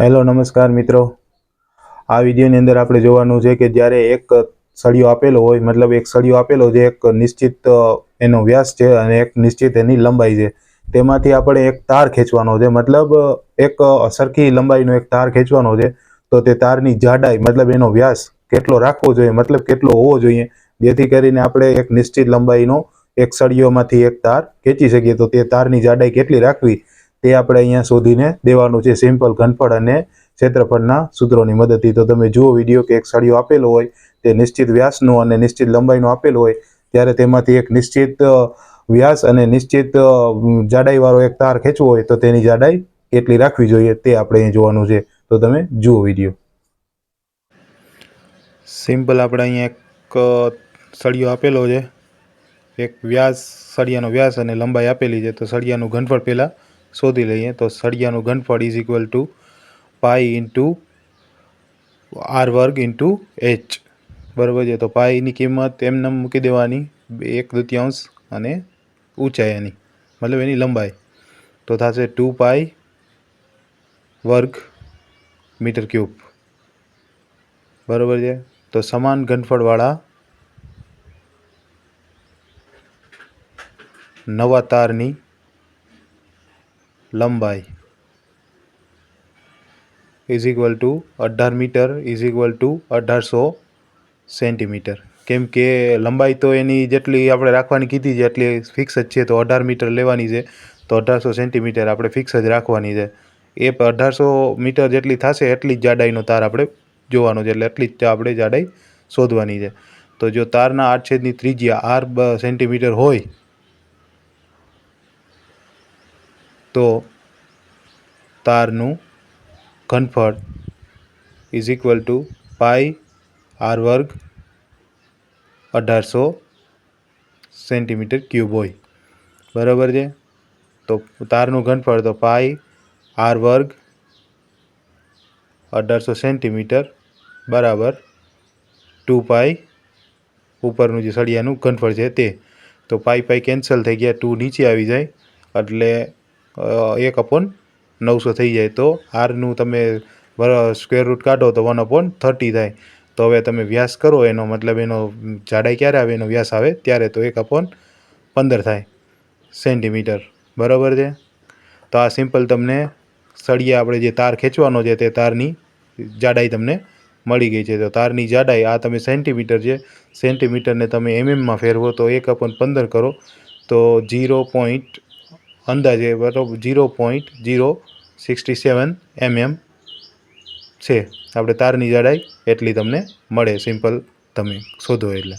Hello, નમસ્કાર મિત્રો. આ વિડીયોની અંદર આપણે જોવાનું છે કે જ્યારે એક સળિયો આપેલો હોય, મતલબ એક સળિયો આપેલો છે એક નિશ્ચિત એનો વ્યાસ છે અને એક નિશ્ચિત એની લંબાઈ છે, તેમાંથી આપણે એક તાર ખેંચવાનો છે. મતલબ એક સરખી લંબાઈનો એક તાર ખેંચવાનો છે, તો તે તારની જાડાઈ, મતલબ એનો વ્યાસ કેટલો રાખવો જોઈએ, મતલબ કેટલો હોવો જોઈએ, જેથી કરીને આપણે એક નિશ્ચિત લંબાઈનો એક સળિયોમાંથી એક તાર ખેંચી શકીએ. તો તે તારની જાડાઈ કેટલી રાખવી? તે આપણે અહીંયા શોધીને દેવાનું છે સિમ્પલ ઘનફળ અને ક્ષેત્રફળના સૂત્રોની મદદથી. તો તમે જુઓ વીડિયો કે એક સળિયો આપેલો હોય, તે નિશ્ચિત વ્યાસનો અને નિશ્ચિત લંબાઈનો આપેલો હોય, ત્યારે તેમાંથી એક નિશ્ચિત વ્યાસ અને નિશ્ચિત જાડાઈવાળો એક તાર ખેંચવો હોય, તો તેની જાડાઈ કેટલી રાખવી જોઈએ. તે આપણે અહીં જોવાનું છે. તો તમે જુઓ વીડિયો સિમ્પલ આપણે અહીંયા એક સળિયો આપેલો છે. એક વ્યાસ, સળિયાનો વ્યાસ અને લંબાઈ આપેલી છે. તો સળિયાનું ઘનફળ પહેલાં શોધી લઈએ તો સળિયાનું ઘનફળ is equal to pi into R વર્ગ ઇન્ટુ એચ બરાબર છે? તો પાઈની કિંમત એમને મૂકી દેવાની. એક દ્વિતીયાંશ અને ઊંચાઈ એની. મતલબ એની લંબાઈ. તો થશે ટુ પાઈ વર્ગ મીટર ક્યુબ. બરાબર છે? તો સમાન ઘનફળવાળા નવા તારની લંબાઈ ઇઝ ઇક્વલ ટુ અઢાર મીટર ઇઝ ઇક્વલ ટુ અઢારસો સેન્ટીમીટર કેમ કે લંબાઈ તો એની જેટલી આપણે રાખવાની કીધી છે, એટલી ફિક્સ જ છે. તો અઢાર મીટર લેવાની છે, તો અઢારસો સેન્ટીમીટર આપણે ફિક્સ જ રાખવાની છે. એ અઢારસો મીટર જેટલી થશે, એટલી જ જાડાઈનો તાર આપણે જોવાનો છે, એટલે એટલી જ આપણે જાડાઈ શોધવાની છે. તો જો તારના આડછેદની ત્રિજ્યા આર સેન્ટીમીટર હોય તો તારનું ઘનફળ is equal to pi R વર્ગ અઢારસો સેન્ટીમીટર ક્યુબ હોય. બરાબર છે? તો તારનું ઘનફળ તો પાઈ આર વર્ગ અઢારસો સેન્ટીમીટર બરાબર ટુ પાઈ ઉપરનું જે સળિયાનું ઘનફળ છે તે. તો પાઈ પાઈ કેન્સલ થઈ ગયા ટુ નીચે આવી જાય. એટલે એક અપોન નવસો થઈ જાય. તો આરનું તમે સ્ક્વેર રૂટ કાઢો તો વન અપોન થર્ટી થાય. તો હવે તમે વ્યાસ કરો, એનો મતલબ એનો જાડાઈ ક્યારે આવે, એનો વ્યાસ આવે, ત્યારે તો એક અપોન પંદર થાય. સેન્ટીમીટર બરાબર છે? તો આ સિમ્પલ તમને સળિયા આપણે જે તાર ખેંચવાનો છે તે તારની જાડાઈ તમને મળી ગઈ છે. તો તારની જાડાઈ, આ તમે સેન્ટીમીટર છે સેન્ટીમીટરને તમે એમએમમાં ફેરવો તો એક અપોન પંદર કરો. તો જીરો પોઈન્ટ અંદાજે બરાબર zero point zero sixty seven MM છે. આપણે તારની જાડાઈ એટલી તમને મળે. સિમ્પલ તમે શોધો એટલે.